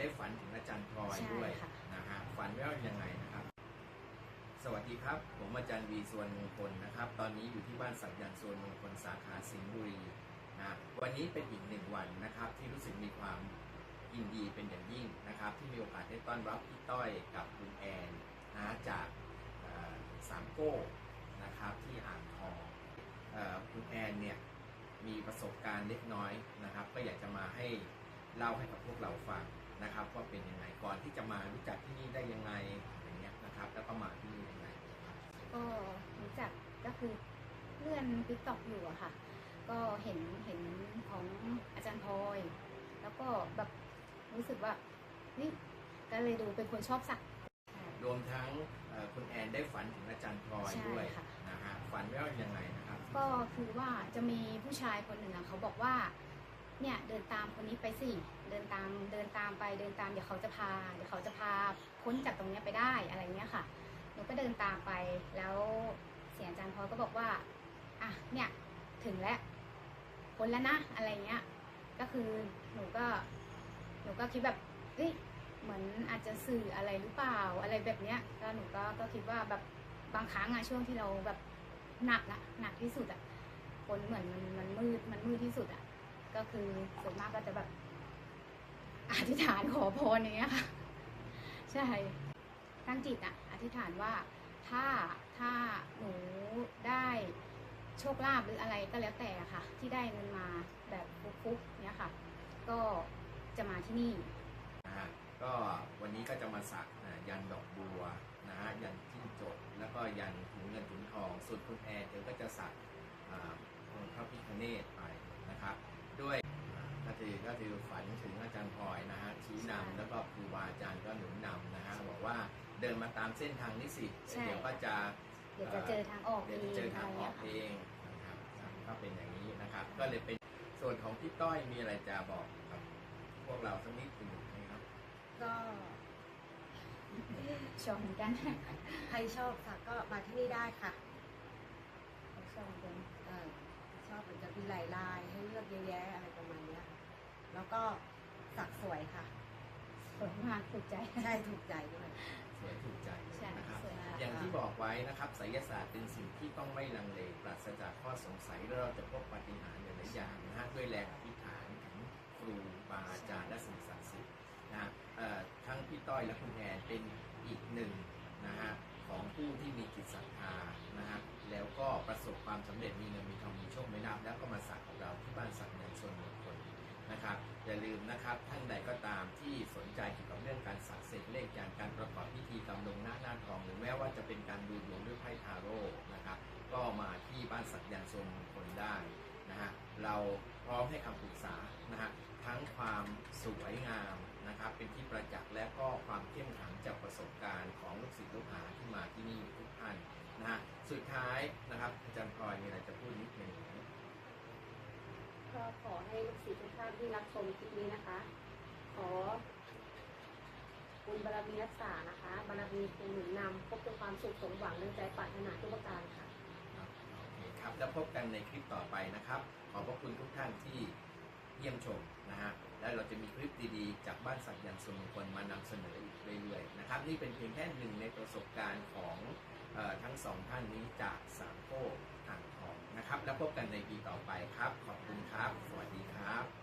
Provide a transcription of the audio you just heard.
ได้ฝันถึงอาจารย์พลอยใช่ด้วยค่ะ นะฮะฝันว่ายังไงนะครับ สวัสดีครับ ผมอาจารย์วีสวนมงคลนะครับ ตอนนี้อยู่ที่บ้านสักยันต์สวนมงคลสาขาสิงห์บุรีนะวันนี้เป็นอีกหนึ่งวันนะครับ ที่รู้สึกมีความยินดีเป็นอย่างยิ่งนะครับ ที่มีโอกาสได้ต้อนรับพี่ต้อยกับคุณแอนนะจากเอ่อสามโก้นะครับที่อ่างทอง เอ่อคุณแอนเนี่ยมีประสบการณ์เล็กน้อยนะครับ ก็อยากจะมาให้ เล่าให้กับพวกเราฟังนะครับว่าเป็นยังไงก่อนที่จะมารู้จักที่นี่ได้ยังไงอย่างเงี้ยนะครับ แล้วก็มาที่นี่ยังไงครับก็รู้จักก็คือเลื่อนติ๊กต็อกอยู่อะค่ะ ก็เห็นเห็นของอาจารย์พลอยแล้วก็แบบรู้สึกว่านี่ก็เลยดูเป็นคนชอบสักรวมทั้งเอ่อคุณแอนได้ฝันถึงอาจารย์พลอยใช่ด้วยค่ะนะฮะฝันว่ายังไงนะครับ ก็คือว่าจะมีผู้ชายคนหนึ่งอะเขาบอกว่า เนี่ยเดินตามคนนี้ไปสิเดินตามเดินตามไปเดินตามเดี๋ยวเขาจะพาเดี๋ยวเขาจะพาพ้นจากตรงนี้ไปได้อะไรเงี้ยค่ะหนูก็เดินตามไปแล้วเสียงอาจารย์พลอก็บอกว่าอะเนี่ยถึงแล้วพ้นแล้วนะอะไรเงี้ยก็คือหนูก็หนูก็คิดแบบเฮ้ยเหมือนอาจจะสื่ออะไรหรือเปล่าอะไรแบบเนี้ยแล้วหนูก็ก็คิดว่าแบบบางครั้งอะช่วงที่เราแบบหนักอะหนักที่สุดอะคนเหมือนมันมันมืดมันมืดที่สุดอะ ก็คือส่วนมากก็จะแบบอธิษฐานขอพรอย่างเงี้ยค่ะใช่ตั้งจิตอะอธิษฐานว่าถ้าถ้าหนูได้โชคลาภหรืออะไรก็แล้วแต่ค่ะ ที่ได้เงินมาแบบฟุกๆเนี้ยค่ะ ก็จะมาที่นี่นะฮะก็วันนี้ก็จะมาสักนะยันดอกบัวนะฮะยันจิ้งจกแล้วก็ยันถุงเงินถุงทองส่วนคุณแอนเดี๋ยวก็จะสักอ่าองค์พระพิฆเนศไปนะครับ ก็คือก็คือฝันถึงอาจารย์พลอยนะฮะชี้นำแล้วก็ครูบาอาจารย์ก็หนุนนำนะฮะบอกว่าเดินมาตามเส้นทางนี้สิใช่ เดี๋ยวก็จะเดี๋ยวจะเจอทางออกเอเดี๋ยวงจะเจอทางอะไรออเงี้กยเอค่ะงนะครับก็เป็นอย่างนี้นะครับ ก็เลยเป็นส่วนของพี่ต้อยมีอะไรจะบอกกับพวกเราสักนิดหนึ่งไหมครับ ก็ชอบเหมือนกันใครชอบสักก็มาที่นี่ได้ค่ะชอบเหมือนกันเออชอบมันจะมีหลายลายให้เลือกเยอะแยะอะไร แล้วก็สักสวยค่ะ สวยมากถูกใจ ใช่ถูกใจด้วย สวยถูกใจใช่นะครับ สวยมากอย่างที่บอกไว้นะครับไสยศาสตร์เป็นสิ่งที่ต้องไม่ลังเลปราศจากข้อสงสัยและเราจะพบปาฏิหาริย์หลายๆอย่างนะฮะด้วยแรงอธิษฐานของครูบาอาจารย์และสิ่งศักดิ์สิทธิ์นะฮะเอ่อทั้งพี่ต้อยและคุณแอนเป็นอีกหนึ่งนะฮะของผู้ที่มีจิตศรัทธานะฮะแล้วก็ประสบความสำเร็จมีเงินมีทองมีโชคไม่นับแล้วก็มาสักกับเราที่บ้านสักเงินชนมงคล นะครับอย่าลืมนะครับท่านใดก็ตามที่สนใจเกี่ยวกับเรื่องการสักเสกเลขการการประกอบพิธีกรรมลงหน้าหน้าทอง หรือแม้ว่าจะเป็นการดูดวงด้วยไพ่ทาโร่นะครับก็มาที่บ้านสักยันทรงมงคลได้นะฮะเราพร้อมให้คำปรึกษานะฮะทั้งความสวยงามนะครับเป็นที่ประจักษ์และก็ความเข้มขังจากประสบการณ์ของลูกศิษย์ลูกหาที่มาที่นี่ทุกท่านนะฮะสุดท้ายนะครับอาจารย์พลอยมีอะไรจะพูดนิดหนึ่ง ก็ขอให้ลูกศิษย์ทุกท่านที่รับชมคลิปนี้นะคะ ขอบุญบารมีรักษานะคะบารมีคุณหนุนนำพบแต่ความสุขสมหวังในใจปรารถนาทุกประการค่ะครับโอเคครับแล้วพบกันในคลิปต่อไปนะครับ ขอบพระคุณทุกท่านที่เยี่ยมชมนะฮะและเราจะมีคลิปดีๆ จากบ้านสักยันต์สวนมงคลมานำเสนออีกเรื่อยๆนะครับนี่เป็นเพียงแค่หนึ่งในประสบการณ์ของเออทั้งสองท่านนี้จากสามโก้ นะครับ แล้วพบกันในปีต่อไปครับ ขอบคุณครับ สวัสดีครับ